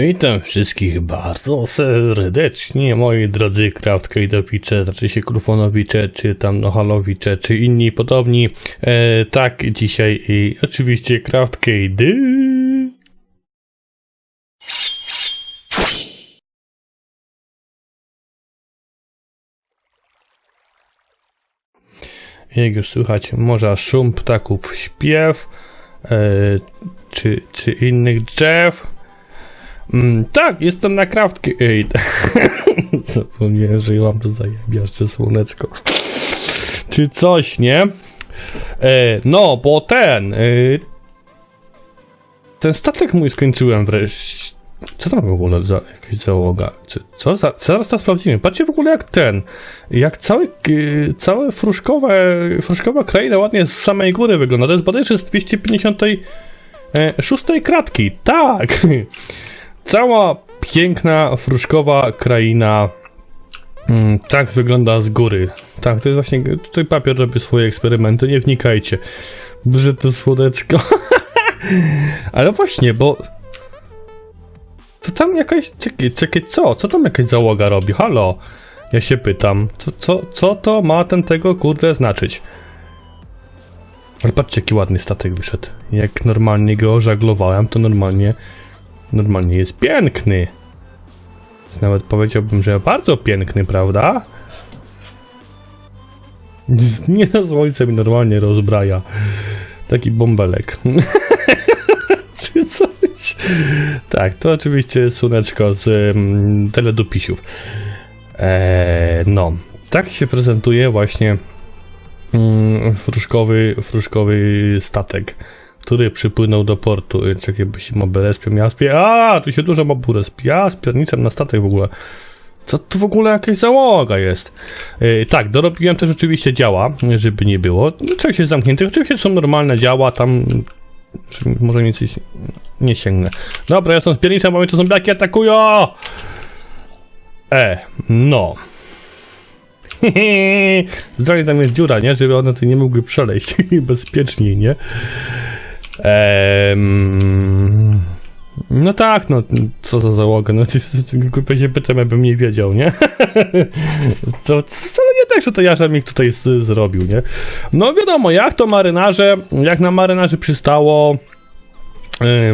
Witam wszystkich bardzo serdecznie, moi drodzy Craftcade'owicze, znaczy się Krufonowicze, czy tam Nohalowicze, czy inni podobni. E, tak, dzisiaj i oczywiście Craftcade'y. Jak już słychać morza szum ptaków śpiew, e, czy, czy innych drzew. Mm, tak, jestem na kraftki. Ej, zapomniałem, że ja mam to zajebiaszcze słoneczko. Czy coś, nie? E, no, bo ten... E, ten statek mój skończyłem wreszcie. Co tam w ogóle za jakaś załoga? Czy, co za, zaraz to sprawdzimy. Patrzcie w ogóle jak ten, jak cały, y, całe fruszkowe, fruszkowa kraina ładnie z samej góry wygląda. To jest bodajże z 256 kratki. Tak! Cała piękna, fruszkowa kraina. Mm, tak wygląda z góry. Tak, to jest właśnie. Tutaj papier robi swoje eksperymenty, nie wnikajcie. Że to słodeczko. Ale właśnie, bo. To tam jakaś. Czekaj, czekaj, co? Co tam jakaś załoga robi? Halo? Ja się pytam, co, co, co to ma ten tego kurde znaczyć? Ale patrzcie, jaki ładny statek wyszedł. Jak normalnie go żaglowałem, to normalnie normalnie jest piękny. Nawet powiedziałbym, że bardzo piękny, prawda? Nie na słońce mi normalnie rozbraja. Taki bąbelek. Czy coś? Tak, to oczywiście słoneczko z um, teledupisiów. Eee, no, tak się prezentuje właśnie mm, fruszkowy, fruszkowy statek który przypłynął do portu. Y, Czekaj, by się moby respią, ja spię... A, tu się dużo mobu respi. Ja na statek w ogóle. Co tu w ogóle jakaś załoga jest? Yy, tak, dorobiłem też oczywiście działa, żeby nie było. Czegoś jest zamkniętych. Oczywiście są normalne działa, tam może nic nie sięgnę. Dobra, ja jestem spierniczem, bo mnie to zombiaki atakują! E, no. Zdanie tam jest dziura, nie? Żeby one tu nie mogły przeleźć bezpieczniej, nie? Ehm, no tak, no co za załoga, no głupio się pytam, abym nie wiedział, nie? Co, wcale nie tak, że to Jarzemik tutaj z, zrobił, nie? No wiadomo, jak to marynarze, jak na marynarze przystało,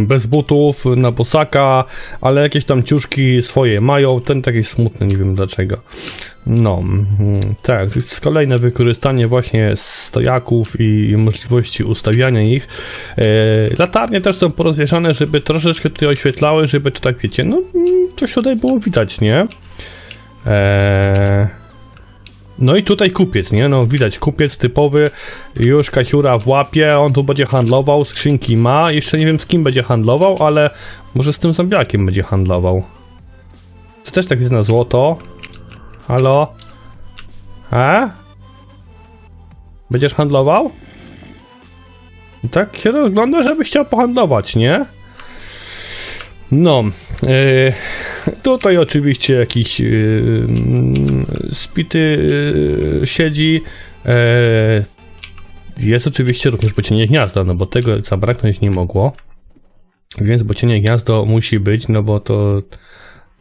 bez butów, na bosaka, ale jakieś tam ciuszki swoje mają, ten taki smutny, nie wiem dlaczego. No, mm, tak, to jest kolejne wykorzystanie właśnie stojaków i możliwości ustawiania ich. E, latarnie też są porozwieszane, żeby troszeczkę tutaj oświetlały, żeby to tak wiecie, no mm, coś tutaj było widać, nie? E, no i tutaj kupiec, nie? No widać, kupiec typowy, już Kasiura w łapie, on tu będzie handlował, skrzynki ma, jeszcze nie wiem z kim będzie handlował, ale może z tym zombiakiem będzie handlował. To też tak jest na złoto. Halo? A? Będziesz handlował? Tak się rozgląda, żeby chciał pohandlować, nie? No, yy, tutaj oczywiście jakiś yy, spity yy, siedzi. jest oczywiście również bocienie gniazdo, no bo tego zabraknąć nie mogło. Więc bocienie gniazdo musi być, no bo to,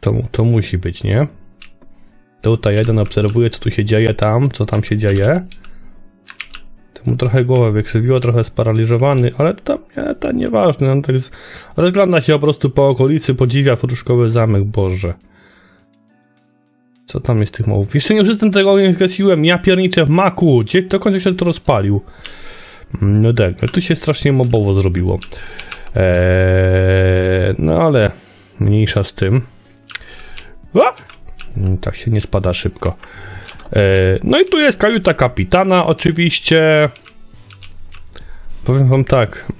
to, to musi być, nie? Tutaj jeden obserwuje, co tu się dzieje tam, co tam się dzieje. Temu trochę głowę wykrzywiło, trochę sparaliżowany, ale to, nie, to nieważne. On tak jest, rozgląda się po prostu po okolicy, podziwia fruszkowy zamek, Boże. Co tam jest tych mołów? Jeszcze nie wszystkim tego nie zgasiłem, ja pierniczę w maku, gdzie do końca się to rozpalił. No tak, ale tu się strasznie mobowo zrobiło. Eee, no ale mniejsza z tym. A! Tak się nie spada szybko. E, no i tu jest kajuta kapitana, oczywiście. Powiem wam tak.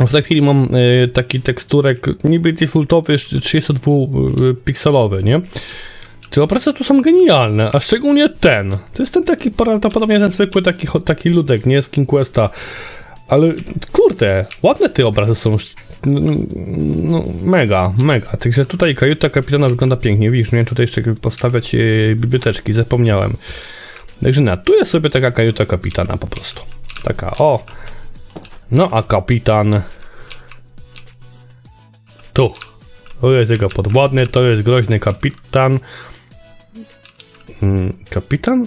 W tej chwili mam e, taki teksturek niby defaultowy, 32-pikselowy, nie? Te obrazy tu są genialne, a szczególnie ten. To jest ten taki, prawdopodobnie ten zwykły taki, taki ludek, nie? Z King Questa. Ale kurde, ładne te obrazy są. No, mega, mega. Także tutaj kajuta kapitana wygląda pięknie. Widzisz, miałem tutaj jeszcze postawiać e, biblioteczki, zapomniałem. Także na, tu jest sobie taka kajuta kapitana po prostu. Taka, o. No a kapitan. Tu. To jest jego podwodny, to jest groźny kapitan. Mm, kapitan?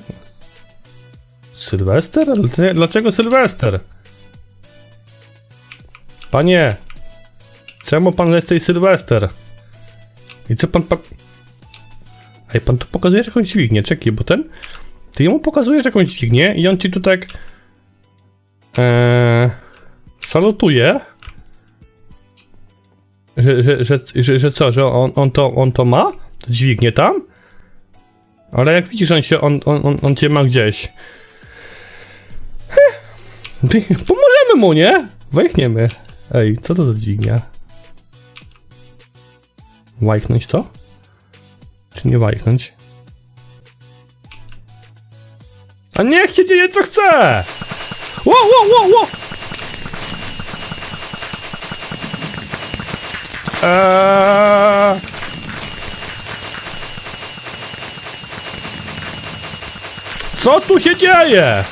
Sylwester? Dlaczego Sylwester? Panie! Czemu pan jesteś Sylwester? I co pan pa... Ej, pan tu pokazujesz jakąś dźwignię, czekaj, bo ten... Ty jemu pokazujesz jakąś dźwignię i on ci tu tak... Eee, salutuje. Że, że, że, że, że co, że on, on, to, on to ma? Dźwignię tam? Ale jak widzisz, on się, on, on, on, on cię ma gdzieś. Heh. Pomożemy mu, nie? Wejchniemy. Ej, co to za dźwignia? Łajknąć to? Czy nie łajknąć? A niech się dzieje co chce! Ło, ło, ło! Eee... Co tu się dzieje?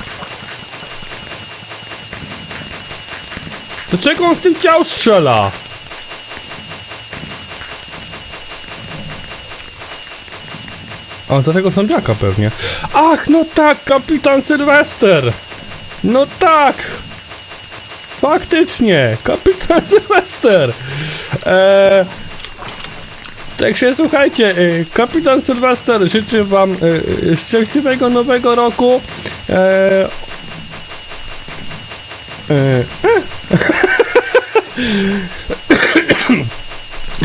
Dlaczego on z tym ciał strzela? O, do tego zombiaka pewnie. Ach, no tak, kapitan Sylwester! No tak! Faktycznie, kapitan Sylwester! Eee, Także słuchajcie, y, kapitan Sylwester życzy wam y, y, szczęśliwego nowego roku. Eee, e,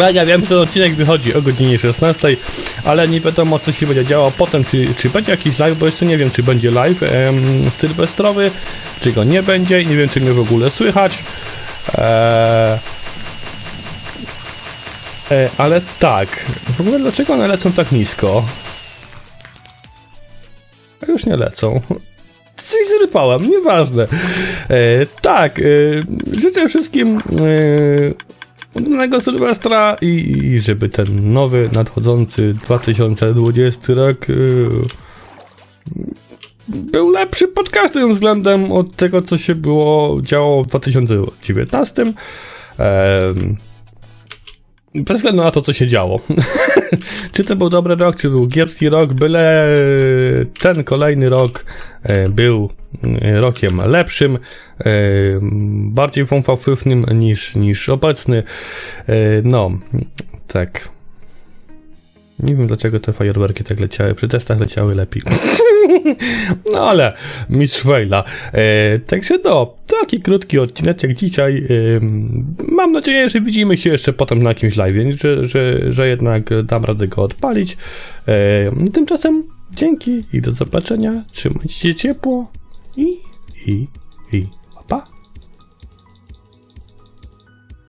Ja nie wiem, ten odcinek wychodzi o godzinie 16, ale nie wiadomo co się będzie działo potem, czy, czy będzie jakiś live, bo jeszcze nie wiem, czy będzie live em, sylwestrowy, czy go nie będzie, nie wiem, czy mnie w ogóle słychać. Eee, e, ale tak, w ogóle dlaczego one lecą tak nisko? A już nie lecą. Coś zrypałem, nieważne. E, tak, e, życzę wszystkim e, udanego Sylwestra i, żeby ten nowy, nadchodzący 2020 rok e, był lepszy pod każdym względem od tego, co się było działo w 2019. Em, bez względu na to, co się działo. czy to był dobry rok, czy był kiepski rok, byle ten kolejny rok e, był e, rokiem lepszym, e, bardziej fąfafyfnym niż, niż obecny. No, tak. Nie wiem dlaczego te fajerwerki tak leciały. Przy testach leciały lepiej. No ale mistrz Wejla. E, także no, taki krótki odcineczek dzisiaj. E, mam nadzieję, że widzimy się jeszcze potem na jakimś live, że, że, że jednak dam radę go odpalić. E, tymczasem dzięki i do zobaczenia. Trzymajcie się ciepło i, i, i.